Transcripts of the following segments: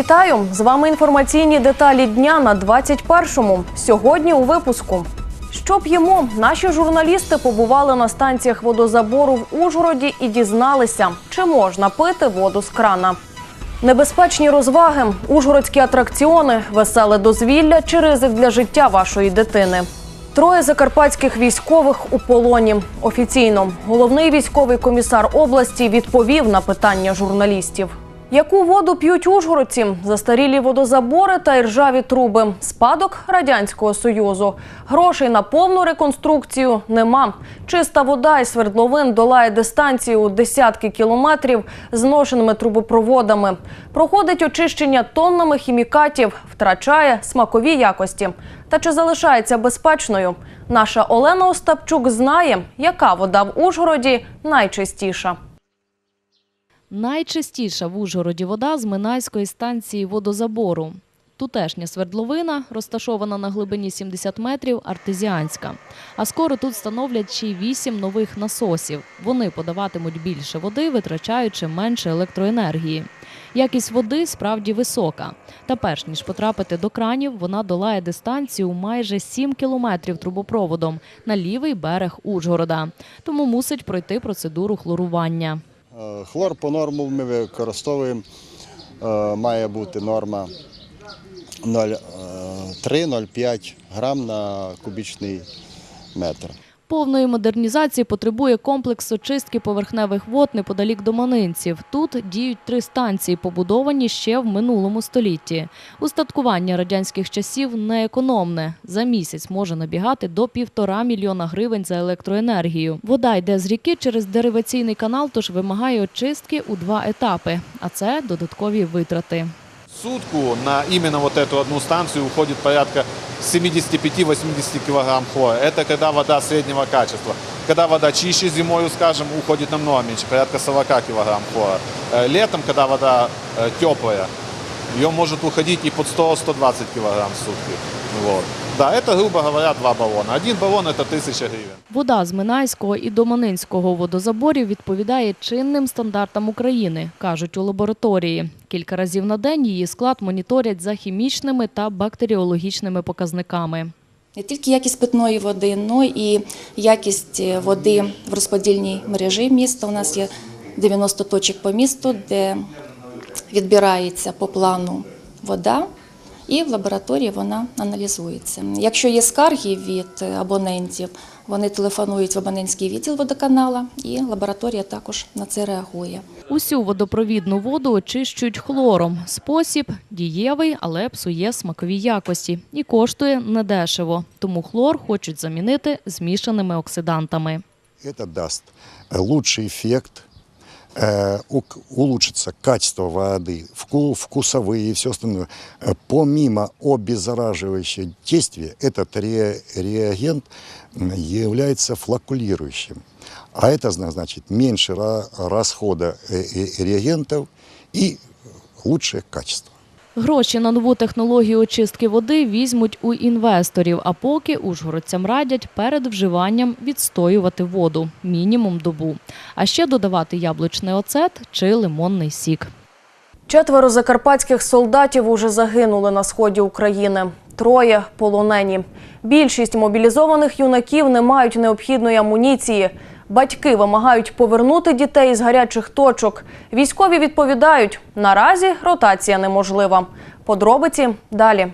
Вітаю! З вами інформаційні деталі дня на 21-му. Сьогодні у випуску. Що п'ємо? Наші журналісти побували на станціях водозабору в Ужгороді і дізналися, чи можна пити воду з крана. Небезпечні розваги, ужгородські атракціони, веселе дозвілля чи ризик для життя вашої дитини. Троє закарпатських військових у полоні. Офіційно головний військовий комісар області відповів на питання журналістів. Яку воду п'ють ужгородці? Застарілі водозабори та іржаві труби. Спадок радянського союзу. Грошей на повну реконструкцію нема. Чиста вода із свердловин долає дистанцію у десятки кілометрів зношеними трубопроводами. Проходить очищення тоннами хімікатів, втрачає смакові якості. Та чи залишається безпечною? Наша Олена Остапчук знає, яка вода в Ужгороді найчистіша. Найчистіша в Ужгороді вода з Минайської станції водозабору. Тутешня свердловина, розташована на глибині 70 метрів, артезіанська. А скоро тут встановлять ще й вісім нових насосів. Вони подаватимуть більше води, витрачаючи менше електроенергії. Якість води справді висока. Та перш ніж потрапити до кранів, вона долає дистанцію майже 7 кілометрів трубопроводом на лівий берег Ужгорода. Тому мусить пройти процедуру хлорування. Е, Хлор по норму ми використовуємо. е, Має бути норма е, 0,3-0,5 грам на кубічний метр. Повної модернізації потребує комплекс очистки поверхневих вод неподалік Доманинців. Тут діють три станції, побудовані ще в минулому столітті. Устаткування радянських часів неекономне. За місяць може набігати до півтора мільйона гривень за електроенергію. Вода йде з ріки через дериваційний канал, тож вимагає очистки у два етапи. А це додаткові витрати В сутку на именно вот эту одну станцию уходит порядка 75-80 килограмм хлора. Это когда вода среднего качества. Когда вода чище зимою, скажем, уходит намного меньше, порядка 40 килограмм хлора. Э, Летом, когда вода э, теплая, ее может уходить и под 100-120 килограмм в сутки. Вот. Да, это, грубо говоря, два баллона. Один баллон – это 1000 гривен. Вода з Минайського і Доманинського водозаборів відповідає чинним стандартам України, кажуть у лабораторії. Кілька разів на день її склад моніторять за хімічними та бактеріологічними показниками. Не тільки якість питної води, але і якість е, води в розподільній мережі міста. У нас є 90 точок по місту, де відбирається по плану вода, і в лабораторії вона аналізується. Якщо є скарги від е, абонентів, вони телефонують в абонентський відділ водоканала, і лабораторія також на це реагує. Усю водопровідну воду очищують хлором. Спосіб дієвий, але псує смакові якості і коштує недешево. Тому хлор хочуть замінити змішаними оксидантами. Это даст э, лучший эффект, э, ук- улучшится качество воды, вку- вкусовые и все остальное. Э, Помимо обеззараживающего действия, этот ре- реагент м, является флокулирующим. А это зна- значит меньше ра- расхода э, э, реагентов и лучшее качество. Гроші на нову технологію очистки води візьмуть у інвесторів, а поки ужгородцям радять перед вживанням відстоювати воду мінімум добу, а ще додавати яблучний оцет чи лимонний сік. Четверо закарпатських солдатів уже загинули на сході України. Троє полонені. Більшість мобілізованих юнаків не мають необхідної амуніції. Батьки вимагають повернути дітей з гарячих точок. Військові відповідають: наразі ротація неможлива. Подробиці далі.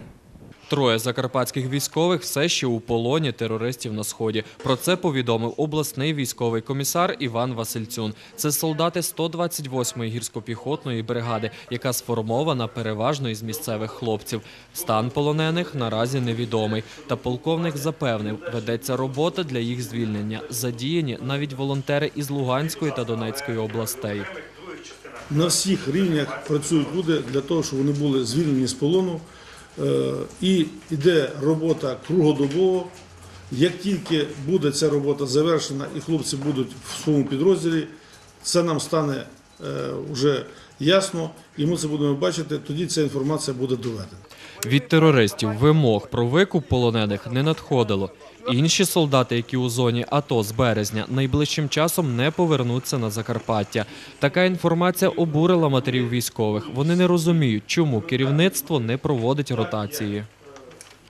Троє закарпатських військових все ще у полоні терористів на сході. Про це повідомив обласний військовий комісар Іван Васильцюн. Це солдати 128-ї гірсько-піхотної бригади, яка сформована переважно із місцевих хлопців. Стан полонених наразі невідомий. Та полковник запевнив, ведеться робота для їх звільнення. Задіяні навіть волонтери із Луганської та Донецької областей. на всіх рівнях працюють люди для того, щоб вони були звільнені з полону. Е, І йде робота кругодобово. Як тільки буде ця робота завершена і хлопці будуть в своєму підрозділі, це нам стане вже ясно, і ми це будемо бачити, тоді ця інформація буде доведена. Від терористів вимог про викуп полонених не надходило. Інші солдати, які у зоні АТО з березня, найближчим часом не повернуться на Закарпаття. Така інформація обурила матерів військових. Вони не розуміють, чому керівництво не проводить ротації.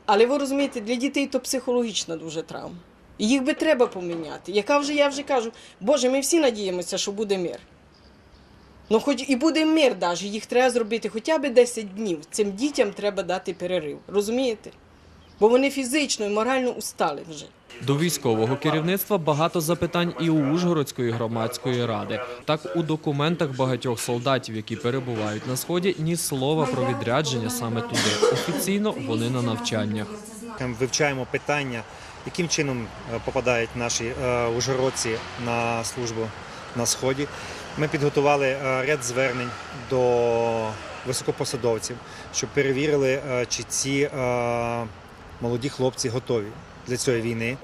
Але ви розумієте, для дітей то психологічна дуже травма. Їх би треба поміняти. Яка вже я вже кажу, Боже, ми всі надіємося, що буде мир. Ну, хоч і буде мир, навіть їх треба зробити хоча б 10 днів. Цим дітям треба дати перерив. Розумієте? Бо вони фізично і морально устали вже. До військового керівництва багато запитань і у Ужгородської громадської ради. Так, у документах багатьох солдатів, які перебувають на сході, ні слова про відрядження саме туди. Офіційно вони на навчаннях. Вивчаємо питання, яким чином е, попадають наші е, ужгородці на службу на сході. Ми підготували е, ряд звернень до високопосадовців, щоб перевірили, е, чи ці е, молоді хлопці готові для цієї війни.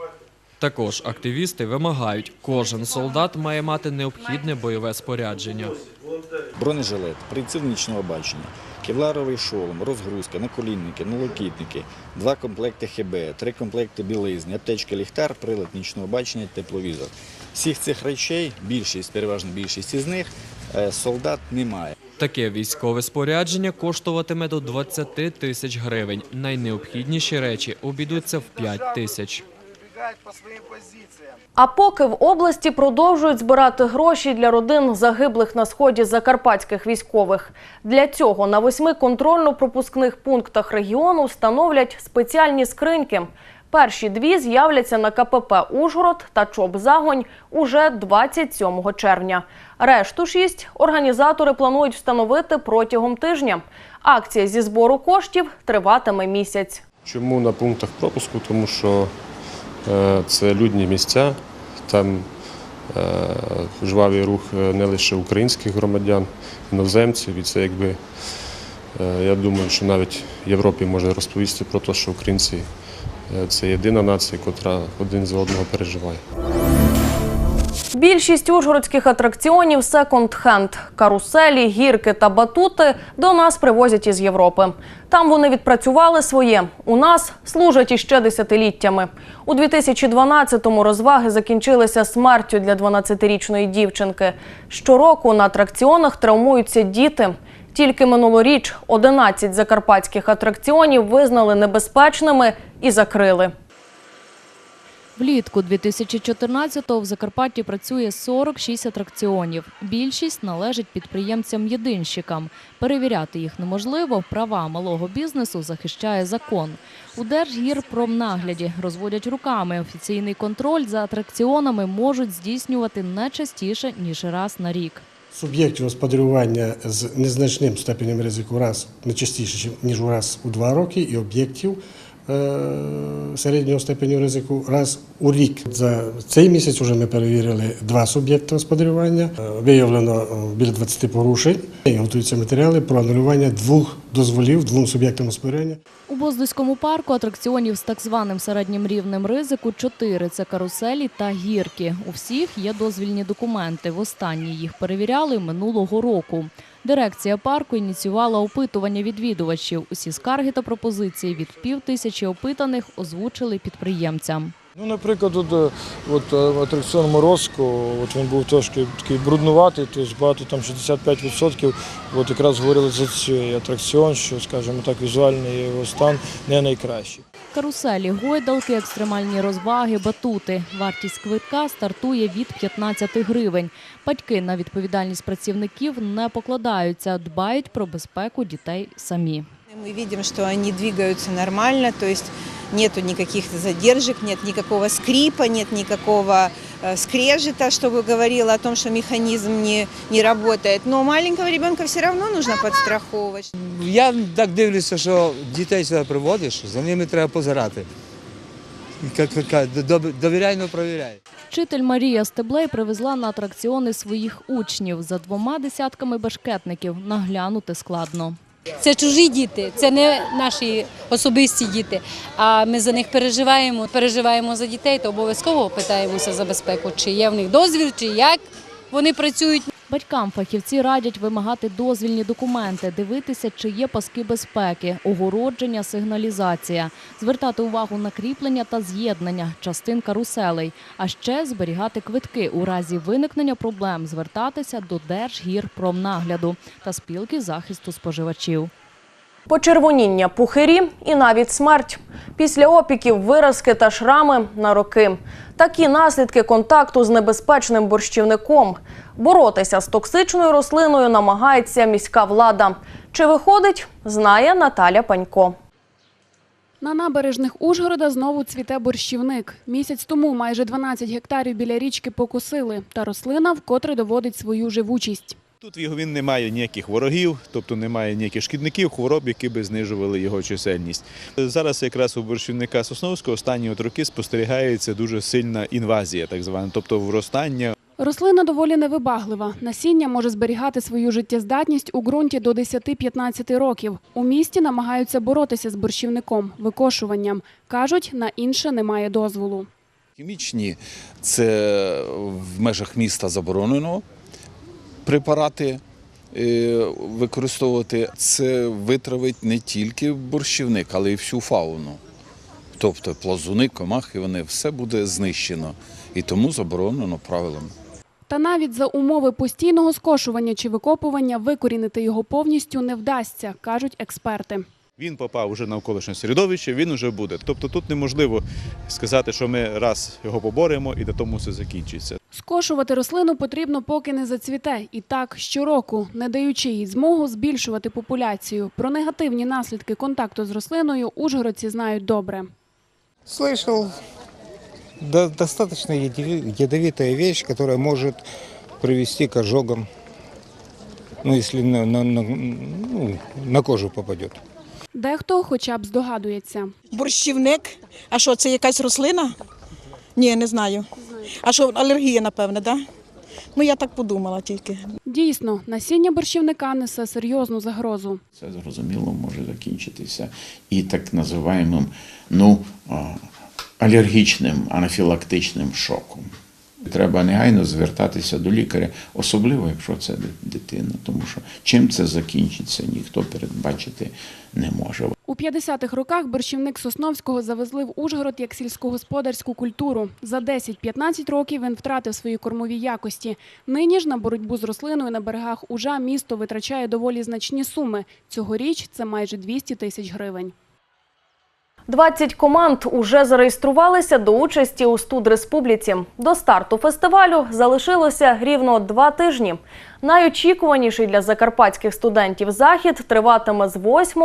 Також активісти вимагають, кожен солдат має мати необхідне бойове спорядження. бронежилет, приціл нічного бачення, кевларовий шолом, розгрузка, наколінники, налокітники, два комплекти ХБ, три комплекти білизни, аптечка, ліхтар, прилад нічного бачення, тепловізор. Всіх цих речей, більшість, переважно більшість із них, е, солдат не має. Таке військове спорядження коштуватиме до 20 тисяч гривень. Найнеобхідніші речі обійдуться в 5 тисяч. А поки в області продовжують збирати гроші для родин загиблих на сході закарпатських військових. Для цього на восьми контрольно-пропускних пунктах регіону встановлять спеціальні скриньки. Перші дві з'являться на КПП Ужгород та ЧОП Загонь уже 27 червня. Решту шість організатори планують встановити протягом тижня. Акція зі збору коштів триватиме місяць. Чому на пунктах пропуску? Тому що е, це людні місця, там е, жвавий рух е, не лише українських громадян, іноземців. І це якби, я думаю, що навіть Європі може розповісти про те, що українці це єдина нація, яка один за одного переживає. Більшість ужгородських атракціонів секонд-хенд. Каруселі, гірки та батути до нас привозять із Європи. Там вони відпрацювали своє. У нас служать іще десятиліттями. У 2012-му розваги закінчилися смертю для 12-річної дівчинки. Щороку на атракціонах травмуються діти. Тільки минулоріч 11 закарпатських атракціонів визнали небезпечними і закрили. Влітку 2014-го в Закарпатті працює 46 атракціонів. Більшість належить підприємцям-єдинщикам. Перевіряти їх неможливо. Права малого бізнесу захищає закон. У Держгірпромнагляді розводять руками. Офіційний контроль за атракціонами можуть здійснювати не частіше, ніж раз на рік. Суб'єктів господарювання з незначним степенем ризику раз не частіше, ніж раз у два роки, і об'єктів середнього ступеню ризику раз у рік. За цей місяць вже ми перевірили два суб'єкти господарювання. Е, Виявлено е, біля 20 порушень. Готуються матеріали про анулювання двох дозволів двом суб'єктам господарювання. У Боздуському парку атракціонів з так званим середнім рівнем ризику чотири – це каруселі та гірки. У всіх є дозвільні документи. Востаннє їх перевіряли минулого року. Дирекція парку ініціювала опитування відвідувачів. Усі скарги та пропозиції від пів тисячі опитаних озвучили підприємцям. Ну, наприклад, от, е, от е, атракціон Морозко, от він був трошки такий бруднуватий, тобто багато там 65% от якраз говорили за цей атракціон, що, скажімо так, візуальний його стан не найкращий. Каруселі, гойдалки, екстремальні розваги, батути. Вартість квитка стартує від 15 гривень. Батьки на відповідальність працівників не покладаються, дбають про безпеку дітей самі. Ми бачимо, що вони двигаються нормально, то немає ніяких задержок, немає ніякого скрипа, никакого э, скрежета, чтобы говорило о том, что механизм не, не работает. Но маленького ребенка все равно нужно подстраховывать. Я так дивлюся, що дітей сюди приводиш, за ними треба позирати. Як то довіряй, но провіряй. Вчитель Марія Стеблей привезла на атракціони своїх учнів. За двома десятками башкетників наглянути складно. Це чужі діти, це не наші особисті діти. А ми за них переживаємо. Переживаємо за дітей, то обов'язково питаємося за безпеку, чи є в них дозвіл, чи як вони працюють. Батькам фахівці радять вимагати дозвільні документи, дивитися, чи є паски безпеки, огородження, сигналізація, звертати увагу на кріплення та з'єднання частин каруселей, а ще зберігати квитки. У разі виникнення проблем, звертатися до Держгірпромнагляду та спілки захисту споживачів. Почервоніння, пухирі і навіть смерть. Після опіків виразки та шрами на роки. Такі наслідки контакту з небезпечним борщівником. Боротися з токсичною рослиною намагається міська влада. Чи виходить, знає Наталя Панько. На набережних Ужгорода знову цвіте борщівник. Місяць тому майже 12 гектарів біля річки покосили, та рослина вкотре доводить свою живучість. Тут в його він не має ніяких ворогів, тобто немає ніяких шкідників, хвороб, які би знижували його чисельність. Зараз якраз у борщівника Сосновського останні от роки спостерігається дуже сильна інвазія, так звана, тобто вростання. Рослина доволі невибаглива. Насіння може зберігати свою життєздатність у ґрунті до 10-15 років. У місті намагаються боротися з борщівником, викошуванням. Кажуть, на інше немає дозволу. Хімічні це в межах міста заборонено препарати е, використовувати. Це витравить не тільки борщівник, але й всю фауну. Тобто плазуни, комахи, вони все буде знищено. І тому заборонено правилами. Та навіть за умови постійного скошування чи викопування викорінити його повністю не вдасться, кажуть експерти. Він попав уже на навколишнє середовище, він уже буде. Тобто тут неможливо сказати, що ми раз його поборемо і на тому все закінчиться. Скошувати рослину потрібно, поки не зацвіте. І так щороку, не даючи їй змогу збільшувати популяцію. Про негативні наслідки контакту з рослиною ужгородці знають добре. Слышал, до- достаточно ядовитая вещь, которая может привести к ожогам, ну, если на, на- на- ну, на кожу попадет. Дехто хоча б здогадується. Борщівник? А що, це якась рослина? Ні, не знаю. А що, алергія, напевне, так? Да? Ну, я так подумала тільки. Дійсно, насіння борщівника несе серйозну загрозу. Це зрозуміло може закінчитися і так називаємим ну, алергічним анафілактичним шоком. Треба негайно звертатися до лікаря, особливо якщо це дитина, тому що чим це закінчиться, ніхто передбачити не може. У 50-х роках борщівник Сосновського завезли в Ужгород як сільськогосподарську культуру. За 10-15 років він втратив свої кормові якості. Нині ж на боротьбу з рослиною на берегах Ужа місто витрачає доволі значні суми. Цьогоріч це майже 200 тисяч гривень. 20 команд уже зареєструвалися до участі у студреспубліці. До старту фестивалю залишилося рівно два тижні. Найочікуваніший для закарпатських студентів захід триватиме з 8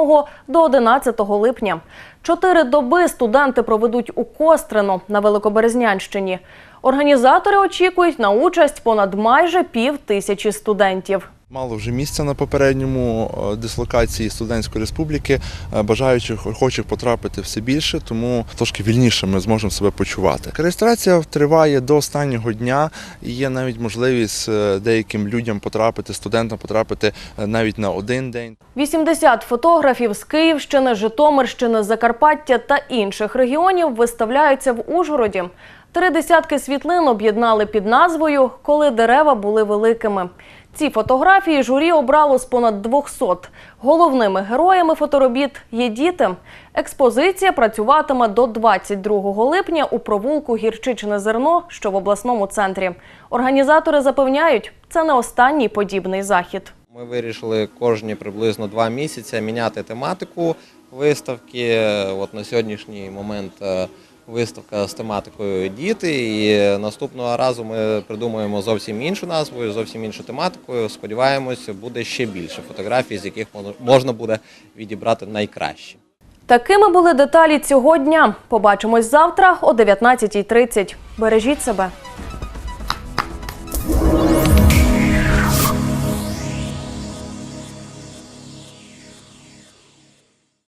до 11 липня. Чотири доби студенти проведуть у Кострино на Великоберезнянщині. Організатори очікують на участь понад майже пів тисячі студентів. Мало вже місця на попередньому е, дислокації студентської республіки. Е, Бажаючих охочих потрапити все більше, тому трошки вільніше ми зможемо себе почувати. Реєстрація триває до останнього дня і є навіть можливість е, деяким людям потрапити, студентам потрапити навіть на один день. 80 фотографів з Київщини, Житомирщини, Закарпаття та інших регіонів виставляються в Ужгороді. Три десятки світлин об'єднали під назвою Коли дерева були великими. Ці фотографії журі обрало з понад 200. Головними героями фоторобіт є діти. Експозиція працюватиме до 22 липня у провулку Гірчичне зерно, що в обласному центрі. Організатори запевняють, це не останній подібний захід. Ми вирішили кожні приблизно два місяці міняти тематику виставки. От на сьогоднішній момент е, виставка з тематикою діти. І наступного разу ми придумаємо зовсім іншу назву, зовсім іншу тематикою. Сподіваємося, буде ще більше фотографій, з яких можна буде відібрати найкращі. Такими були деталі цього дня. Побачимось завтра о 19.30. Бережіть себе.